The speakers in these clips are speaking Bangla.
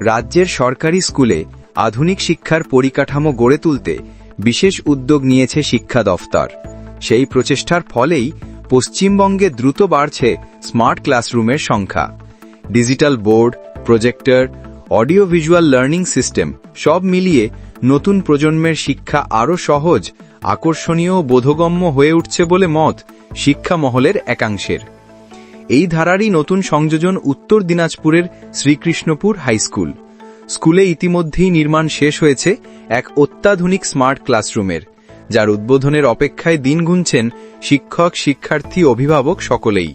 রাজ্যের সরকারি স্কুলে আধুনিক শিক্ষার পরিকাঠামো গড়ে তুলতে বিশেষ উদ্যোগ নিয়েছে শিক্ষা দফতর। সেই প্রচেষ্টার ফলেই পশ্চিমবঙ্গে দ্রুত বাড়ছে স্মার্ট ক্লাসরুমের সংখ্যা। Digital board, projector, audio visual learning system সব মিলিয়ে নতুন প্রজন্মের শিক্ষা আরও সহজ, আকর্ষণীয় বোধগম্য হয়ে উঠছে বলে মত শিক্ষা মহলের একাংশের। এই ধারারই নতুন সংযোজন উত্তর দিনাজপুরের শ্রীকৃষ্ণপুর হাইস্কুল স্কুলে ইতিমধ্যেই নির্মাণ শেষ হয়েছে এক অত্যাধুনিক স্মার্ট ক্লাসরুমের, যার উদ্বোধনের অপেক্ষায় দিন গুনছেন শিক্ষক, শিক্ষার্থী, অভিভাবক সকলেই।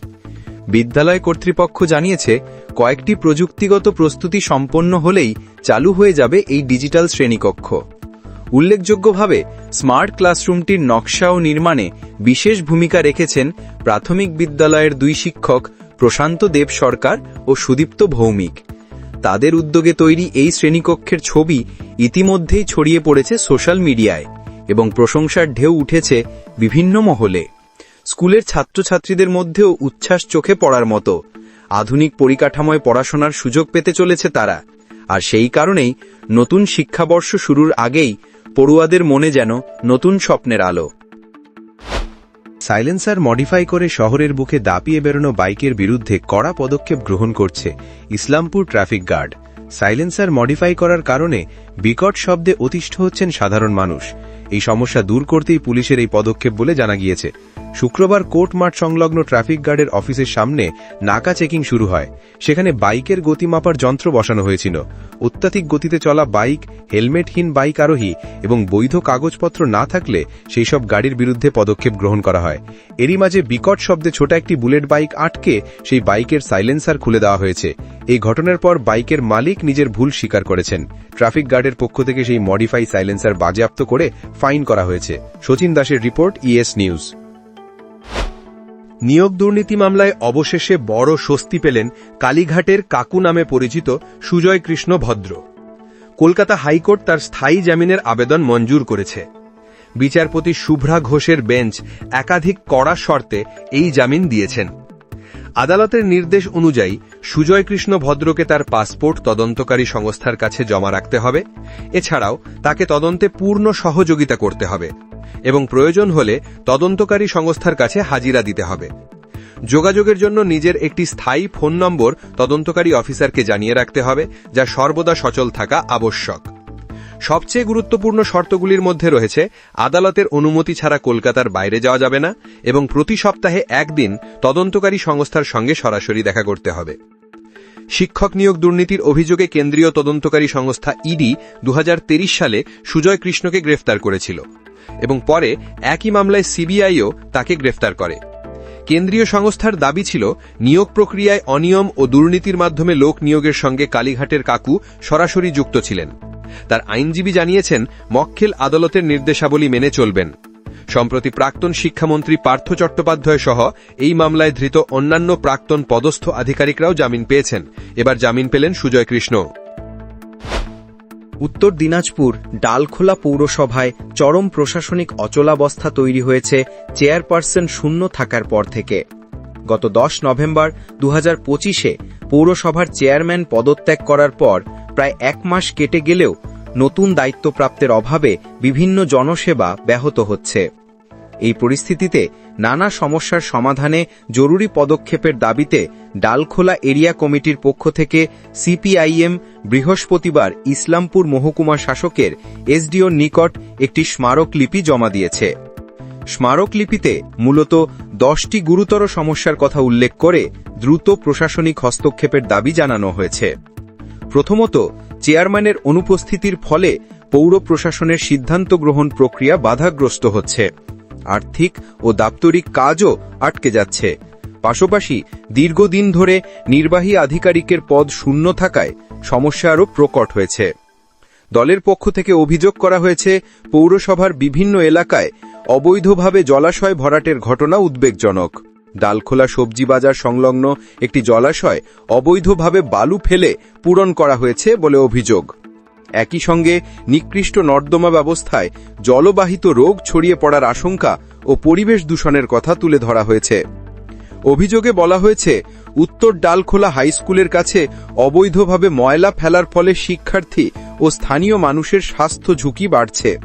বিদ্যালয় কর্তৃপক্ষ জানিয়েছে, কয়েকটি প্রযুক্তিগত প্রস্তুতি সম্পন্ন হলেই চালু হয়ে যাবে এই ডিজিটাল শ্রেণীকক্ষ। উল্লেখযোগ্যভাবে স্মার্ট ক্লাসরুমটির নকশা ও নির্মাণে বিশেষ ভূমিকা রেখেছেন প্রাথমিক বিদ্যালয়ের দুই শিক্ষক প্রশান্ত দেব সরকার ও সুদীপ্ত ভৌমিক। তাদের উদ্যোগে তৈরি এই শ্রেণীকক্ষের ছবি ইতিমধ্যেই ছড়িয়ে পড়েছে সোশ্যাল মিডিয়ায় এবং প্রশংসার ঢেউ উঠেছে বিভিন্ন মহলে। স্কুলের ছাত্রছাত্রীদের মধ্যেও উচ্ছ্বাস চোখে পড়ার মতো। আধুনিক পরিকাঠামোয় পড়াশোনার সুযোগ পেতে চলেছে তারা। আর সেই কারণেই নতুন শিক্ষাবর্ষ শুরুর আগেই পড়ুয়াদের মনে যেন নতুন স্বপ্নের আলো। সাইলেন্সার মডিফাই করে শহরের বুকে দাপিয়ে বেরোনো বাইকের বিরুদ্ধে কড়া পদক্ষেপ গ্রহণ করছে Islampur traffic guard. Silencer modify করার কারণে বিকট শব্দে অতিষ্ঠ হচ্ছেন সাধারণ মানুষ। এই সমস্যা দূর করতেই পুলিশের এই পদক্ষেপ বলে জানা গিয়েছে। শুক্রবার কোর্ট মাঠ সংলগ্ন ট্রাফিক গার্ডের অফিসের সামনে নাকা চেকিং শুরু হয়। সেখানে বাইকের গতি মাপার যন্ত্র বসানো হয়েছিল। অত্যাধিক গতিতে চলা বাইক, হেলমেটহীন বাইক আরোহী এবং বৈধ কাগজপত্র না থাকলে সেই সব গাড়ির বিরুদ্ধে পদক্ষেপ গ্রহণ করা হয়। এরই মাঝে বিকট শব্দে ছোট একটি বুলেট বাইক আটকে সেই বাইকের সাইলেন্সার খুলে দেওয়া হয়েছে। এই ঘটনার পর বাইকের মালিক নিজের ভুল স্বীকার করেছেন। ট্রাফিক গার্ডের পক্ষ থেকে সেই মডিফাই সাইলেন্সার বাজেয়াপ্ত করে ফাইন করা হয়েছে। সচিন দাসের রিপোর্ট ইএস নিউজ। নিয়োগ দুর্নীতি মামলায় অবশেষে বড় স্বস্তি পেলেন কালীঘাটের কাকু নামে পরিচিত সুজয় কৃষ্ণ ভদ্র। কলকাতা হাইকোর্ট তার স্থায়ী জামিনের আবেদন মঞ্জুর করেছে। বিচারপতি শুভ্রা ঘোষের বেঞ্চ একাধিক কড়া শর্তে এই জামিন দিয়েছেন। আদালতের নির্দেশ অনুযায়ী সুজয় কৃষ্ণ ভদ্রকে তার পাসপোর্ট তদন্তকারী সংস্থার কাছে জমা রাখতে হবে। এছাড়াও তাকে তদন্তে পূর্ণ সহযোগিতা করতে হবে। এবং প্রয়োজন হলে তদন্তকারী সংস্থার কাছে হাজিরা দিতে হবে। যোগাযোগের জন্য নিজের একটি স্থায়ী ফোন নম্বর তদন্তকারী অফিসারকে জানিয়ে রাখতে হবে, যা সর্বদা সচল থাকা আবশ্যক। সবচেয়ে গুরুত্বপূর্ণ শর্তগুলির মধ্যে রয়েছে, আদালতের অনুমতি ছাড়া কলকাতার বাইরে যাওয়া যাবে না এবং প্রতি সপ্তাহে একদিন তদন্তকারী সংস্থার সঙ্গে সরাসরি দেখা করতে হবে। শিক্ষক নিয়োগ দুর্নীতির অভিযোগে কেন্দ্রীয় তদন্তকারী সংস্থা ইডি দু হাজার তেইশ সালে সুজয় কৃষ্ণকে গ্রেফতার করেছিল। এবং পরে একই মামলায় সিবিআইও তাকে গ্রেফতার করে। কেন্দ্রীয় সংস্থার দাবি ছিল, নিয়োগ প্রক্রিয়ায় অনিয়ম ও দুর্নীতির মাধ্যমে লোক নিয়োগের সঙ্গে কালীঘাটের কাকু সরাসরি যুক্ত ছিলেন। তার আইনজীবী জানিয়েছেন, মক্কেল আদালতের নির্দেশাবলী মেনে চলবেন। সম্প্রতি প্রাক্তন শিক্ষামন্ত্রী পার্থ চট্টোপাধ্যায় সহ এই মামলায় ধৃত অন্যান্য প্রাক্তন পদস্থ আধিকারিকরাও জামিন পেয়েছেন। এবার জামিন পেলেন সুজয় কৃষ্ণ। উত্তর দিনাজপুর ডালখোলা পৌরসভায় চরম প্রশাসনিক অচলাবস্থা তৈরি হয়েছে, চেয়ারপারসন শূন্য থাকার পর থেকে। গত দশ নভেম্বর দু হাজার পঁচিশে পৌরসভার চেয়ারম্যান পদত্যাগ করার পর প্রায় এক মাস কেটে গেলেও নতুন দায়িত্বপ্রাপ্তের অভাবে বিভিন্ন জনসেবা ব্যাহত হচ্ছে। এই পরিস্থিতিতে নানা সমস্যার সমাধানে জরুরি পদক্ষেপের দাবিতে ডালখোলা এরিয়া কমিটির পক্ষ থেকে সিপিআইএম বৃহস্পতিবার ইসলামপুর মহকুমা শাসকের এসডিওর নিকট একটি স্মারকলিপি জমা দিয়েছে। স্মারকলিপিতে মূলত দশটি গুরুতর সমস্যার কথা উল্লেখ করে দ্রুত প্রশাসনিক হস্তক্ষেপের দাবি জানানো হয়েছে। প্রথমত, চেয়ারম্যানের অনুপস্থিতির ফলে পৌর প্রশাসনের সিদ্ধান্ত গ্রহণ প্রক্রিয়া বাধাগ্রস্ত হচ্ছে। আর্থিক ও দাপ্তরিক কাজও আটকে যাচ্ছে। পাশাপাশি দীর্ঘদিন ধরে নির্বাহী আধিকারিকের পদ শূন্য থাকায় সমস্যা আরও প্রকট হয়েছে। দলের পক্ষ থেকে অভিযোগ করা হয়েছে, পৌরসভার বিভিন্ন এলাকায় অবৈধভাবে জলাশয় ভরাটের ঘটনা উদ্বেগজনক। ডালখোলা সবজি বাজার সংলগ্ন একটি জলাশয় অবৈধভাবে বালু ফেলে পূরণ করা হয়েছে বলে অভিযোগ। একই সঙ্গে নিকৃষ্ট নর্দমা ব্যবস্থায় জলবাহিত রোগ ছড়িয়ে পড়ার আশঙ্কা ও পরিবেশ দূষণের কথা তুলে ধরা হয়েছে। অভিযোগে বলা হয়েছে, উত্তর ডালখোলা হাই স্কুলের কাছে অবৈধভাবে ময়লা ফেলার ফলে শিক্ষার্থী ও স্থানীয় মানুষের স্বাস্থ্য ঝুঁকি বাড়ছে।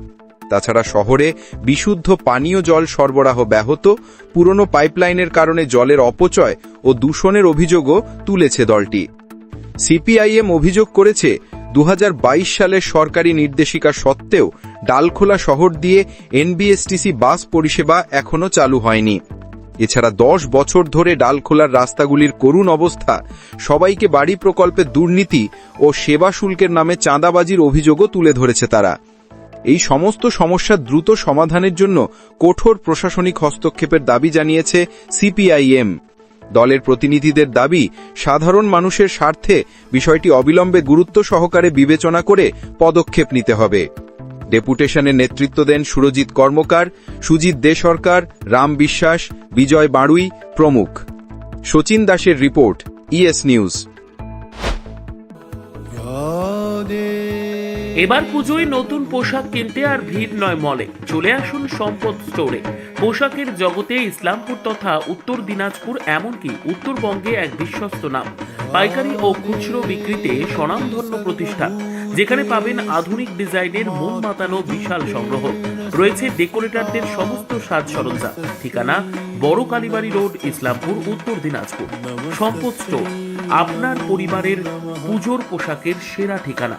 তাছাড়া শহরে বিশুদ্ধ পানীয় জল সরবরাহ ব্যাহত, পুরনো পাইপলাইনের কারণে জলের অপচয় ও দূষণের অভিযোগও তুলেছে দলটি। সিপিআইএম অভিযোগ করেছে দু হাজার বাইশ সালের সরকারি নির্দেশিকা সত্ত্বেও ডালখোলা শহর দিয়ে এনবিএসটিসি বাস পরিষেবা এখনও চালু হয়নি। এছাড়া দশ বছর ধরে ডালখোলার রাস্তাগুলির করুণ অবস্থা, সবাইকে বাড়ি প্রকল্পে দুর্নীতি ও সেবা শুল্কের নামে চাঁদাবাজির অভিযোগও তুলে ধরেছে তারা। এই সমস্ত সমস্যার দ্রুত সমাধানের জন্য কঠোর প্রশাসনিক হস্তক্ষেপের দাবি জানিয়েছে সিপিআইএম। দলের প্রতিনিধিদের দাবি, সাধারণ মানুষের স্বার্থে বিষয়টি অবিলম্বে গুরুত্ব সহকারে বিবেচনা করে পদক্ষেপ নিতে হবে। ডেপুটেশনে নেতৃত্ব দেন সুরজিৎ কর্মকার, সুজিত দে সরকার, রাম বিশ্বাস, বিজয় বাড়ুই প্রমুখ। সচিন দাসের রিপোর্ট, ইএস নিউজ। এবার পুজোয় নতুন পোশাক কিনতে আর ভিড় নয় মলে। চলে আসুন সম্পদ স্টোরে পোশাকের জগতে ইসলামপুর তথা উত্তর দিনাজপুর এমনকি উত্তরবঙ্গে এক বিশ্বস্ত নাম। পাইকারি ও খুচরো বিক্রিতে স্বনামধন্য প্রতিষ্ঠান, যেখানে পাবেন আধুনিক ডিজাইনের মন মাতানো বিশাল সংগ্রহ। রয়েছে ডেকোরেটরদের সমস্ত সাজ সরঞ্জাম। ঠিকানা বড় কালীবাড়ি রোড, ইসলামপুর, উত্তর দিনাজপুর। সম্পদ স্টোর আপনার পরিবারের পুজোর পোশাকের সেরা ঠিকানা।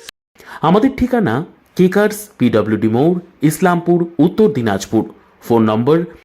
আমাদের ঠিকানা কেকার্স পিডব্লিউডি মোড় ইসলামপুর উত্তর দিনাজপুর ফোন নম্বর